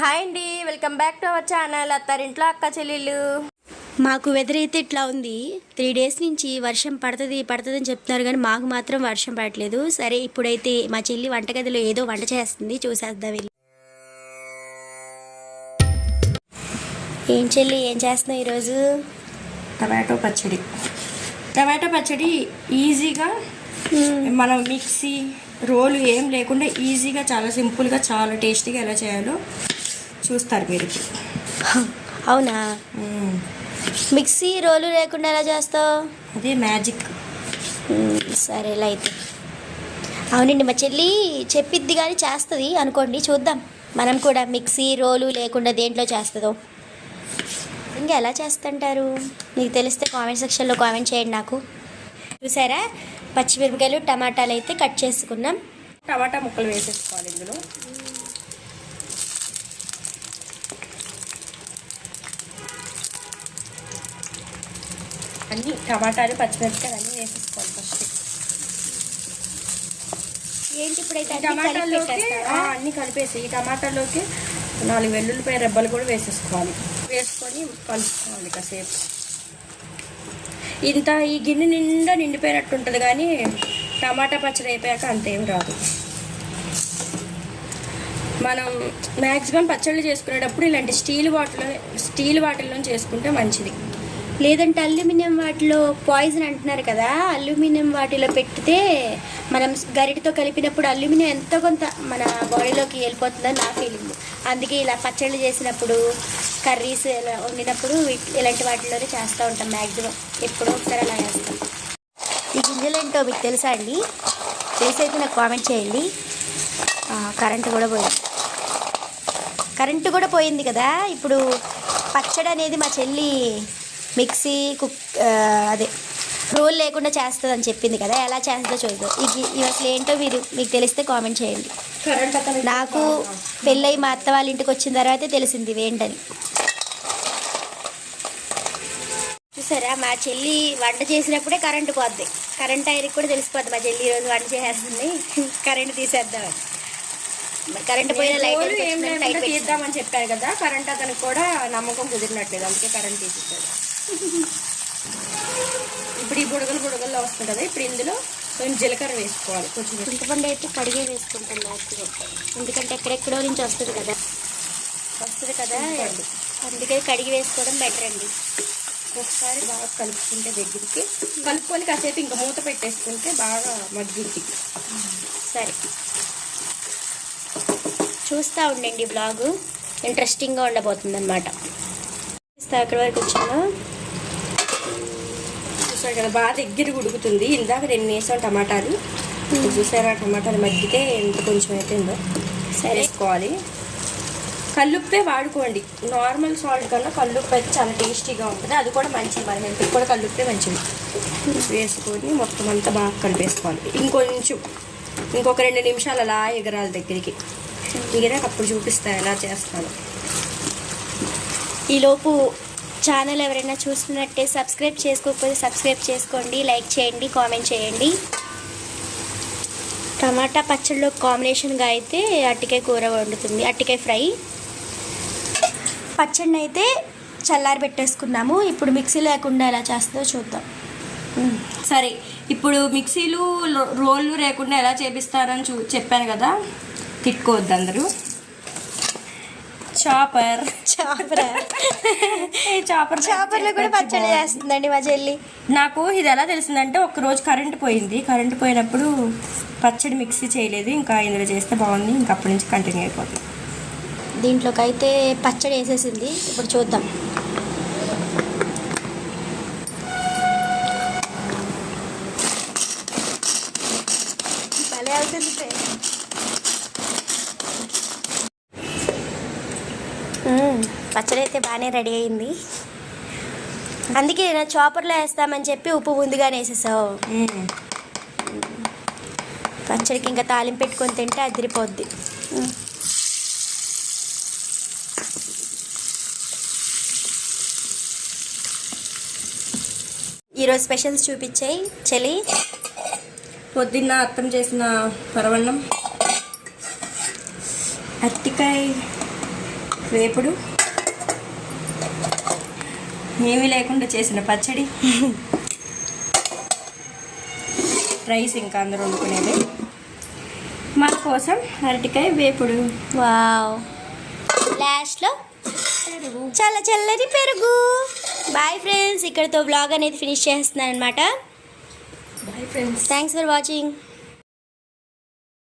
Hi అండి welcome back to our channel అత్తారింట్లో అక్క చెల్లెళ్ళు. మాకు వెదర్ అయితే ఇట్లా ఉంది. త్రీ డేస్ నుంచి వర్షం పడుతుంది పడుతుంది అని చెప్తున్నారు కానీ మాకు మాత్రం వర్షం పడట్లేదు. సరే ఇప్పుడైతే మా చెల్లి వంటగదిలో ఏదో వంట చేస్తుంది చూసేద్దాం వెళ్ళి. ఏం చెల్లి ఏం చేస్తున్నావు ఈరోజు? టమాటో పచ్చడి. టమాటో పచ్చడి ఈజీగా మనం మిక్సీ రోలు ఏం లేకుండా ఈజీగా చాలా సింపుల్గా చాలా టేస్టీగా ఎలా చేయాలో చూస్తారు మీరు. అవునా. మిక్సీ రోలు లేకుండా ఎలా చేస్తావు? అదే మ్యాజిక్. సరేలే అయితే. అవునండి మా చెల్లి చెప్పిద్ది కానీ చేస్తుంది అనుకోండి చూద్దాం. మనం కూడా మిక్సీ రోలు లేకుండా దేంట్లో చేస్తుందో. ఇంకా ఎలా చేస్తుంటారు? మీకు తెలిస్తే కామెంట్ సెక్షన్లో కామెంట్ చేయండి నాకు. చూసారా? పచ్చిమిరపకాయలు టమాటాలు అయితే కట్ చేసుకున్నాం. టమాటా ముక్కలు వేసేసుకోవాలి ఇందులో. అన్ని టమాటాలు పచ్చిమిరపకాయలు అన్నీ వేసేసుకోవాలి ఫస్ట్ ఏంటి ఇప్పుడైతే ఆ, అన్ని కలిపేసి ఈ టమాటాల్లోకి నాలుగు వెల్లుల్లిపాయ రెబ్బలు కూడా వేసేసుకోవాలి. వేసుకొని కలుపుకోవాలి కాసేపు. ఇంత ఈ గిన్నె నిండా నిండిపోయినట్టు ఉంటుంది కానీ టమాటా పచ్చడి అయిపోయాక అంతేం రాదు. మనం మ్యాక్సిమం పచ్చళ్ళు చేసుకునేటప్పుడు ఇలాంటి స్టీల్ వాటిలో స్టీల్ వాటిల్లో చేసుకుంటే మంచిది. లేదంటే అల్యూమినియం వాటిలో పాయిజన్ అంటున్నారు కదా అల్యూమినియం వాటిలో పెట్టితే మనం గరిటతో కలిపినప్పుడు అల్యూమినియం ఎంతో కొంత మన బాడీలోకి వెళ్ళిపోతుందని నా ఫీలింగ్ అందుకే ఇలా పచ్చళ్ళు చేసినప్పుడు కర్రీస్ ఇలా వండినప్పుడు ఇలాంటి వాటిలోనే చేస్తూ ఉంటాం మ్యాక్సిమం ఎప్పుడో ఒకసారి అలా చేస్తాం. ఈ గింజలు ఏంటో మీకు తెలుసా అండి? తెలిసైతే నాకు కామెంట్ చేయండి. కరెంటు కూడా పోయింది. కరెంటు కూడా పోయింది కదా? ఇప్పుడు పచ్చడి అనేది మా చెల్లి మిక్సీ కుక్ అదే రోల్ లేకుండా చేస్తుంది అని చెప్పింది కదా ఎలా చేస్తుందో చూద్దాం. ఇది ఇవి అసలు ఏంటో మీరు మీకు తెలిస్తే కామెంట్ చేయండి. నాకు పెళ్ళై మా అత్త వాళ్ళ ఇంటికి వచ్చిన తర్వాతే తెలిసింది ఇవేంటని చూసారా మా చెల్లి వంట చేసినప్పుడే కరెంటు పోద్ది. కరెంట్ ఆయనకి కూడా తెలిసిపోద్ది మా చెల్లి ఈరోజు వంట చేసేస్తుంది. కరెంట్ తీసేద్దాం కరెంట్ పోయిన లైట్ తీద్దామని చెప్పారు కదా కరెంట్ అతనికి కూడా నమ్మకం కుదిరినట్లేదు అందుకే కరెంట్ తీసేసాడు ఇప్పుడు ఈ బుడగలు బుడగల్లో వస్తుంది కదా ఇప్పుడు ఇందులో కొంచెం జీలకర్ర వేసుకోవాలి కొంచెం. చింతపండు అయితే కడిగే వేసుకుంటాం లాస్ట్గా ఎందుకంటే ఎక్కడెక్కడో నుంచి వస్తుంది కదా. వస్తుంది కదా. అందుకే కడిగి వేసుకోవడం బెటర్ అండి. ఒకసారి బాగా కలుపుకుంటే దగ్గరికి. కలుపుకొని కాసేపు ఇంకా మూత పెట్టేసుకుంటే బాగా మగ్గిద్ది. సరే. చూస్తూ ఉండండి బ్లాగు ఇంట్రెస్టింగ్గా ఉండబోతుంది అనమాట ఎక్కడి వరకు వచ్చాను చూసారు కదా బాగా దగ్గర ఉడుకుతుంది. ఇందాక రెండు వేసాం టమాటాలు. చూసారా టమాటాలు మగ్గితే ఎంత కొంచెం అయిపోయిందో. సరే. వేసుకోవాలి. కల్లుప్పే వాడుకోండి. నార్మల్ సాల్ట్ కన్నా కల్లుప్పు అయితే చాలా టేస్టీగా ఉంటుంది. అది కూడా మంచిది మన హెల్త్కి కూడా కల్లుప్పే మంచిది. వేసుకొని మొత్తం అంతా బాగా కలిపేసుకోవాలి. ఇంకొంచెం ఇంకొక రెండు నిమిషాలు అలా ఎగరాలి దగ్గరికి. ఎగిరాక అప్పుడు చూపిస్తాను ఎలా చేస్తాను. ఈలోపు ఛానల్ ఎవరైనా చూస్తున్నట్టే సబ్స్క్రైబ్ చేసుకోకపోతే సబ్స్క్రైబ్ చేసుకోండి లైక్ చేయండి కామెంట్ చేయండి. టమాటా పచ్చడిలో కాంబినేషన్గా అయితే అట్టికాయ కూర వండుతుంది అట్టికాయ ఫ్రై. పచ్చడిని అయితే చల్లారి పెట్టేసుకున్నాము. ఇప్పుడు మిక్సీ లేకుండా ఎలా చేస్తుందో చూద్దాం. సరే ఇప్పుడు మిక్సీలు రోళ్ళు లేకుండా ఎలా చేపిస్తారని చూ చెప్పాను కదా. తిట్టుకోవద్దు అందరూ. చాపర్ చాపర చాపర్ చాపర్లో కూడా పచ్చడి చేస్తుందండి మా చెల్లి. నాకు ఇది ఎలా తెలిసిందంటే ఒక రోజు కరెంట్ పోయింది. కరెంట్ పోయినప్పుడు పచ్చడి మిక్సీ చేయలేదు. ఇంకా ఇందులో చేస్తే బాగుంది. ఇంకా అప్పటి నుంచి కంటిన్యూ అయిపోతుంది. దీంట్లోకి అయితే పచ్చడి వేసేసింది. ఇప్పుడు చూద్దాం. భలే అవుతుంది పచ్చడి అయితే బాగానే రెడీ అయింది. అందుకే నేను చాపర్లో వేస్తామని చెప్పి ఉప్పు ముందుగానే వేసేసావు. పచ్చడికి ఇంకా తాలింపు పెట్టుకొని తింటే అదిరిపోద్ది. ఈరోజు స్పెషల్స్ చూపించాయి. చెలి. పొద్దున్న అత్తం చేసిన పరవన్నం. అరటికాయ వేపుడు. ఏమీ లేకుండా చేసిన పచ్చడి. రైస్ ఇంకా అందరూ వండుకునేది. మన కోసం అరటికాయ వేపుడు. వావ్. లాస్ట్లో చాలా చల్లని పెరుగు. బాయ్ ఫ్రెండ్స్ ఇక్కడతో బ్లాగ్ అనేది ఫినిష్ చేస్తున్నాను అనమాట bye friends thanks for watching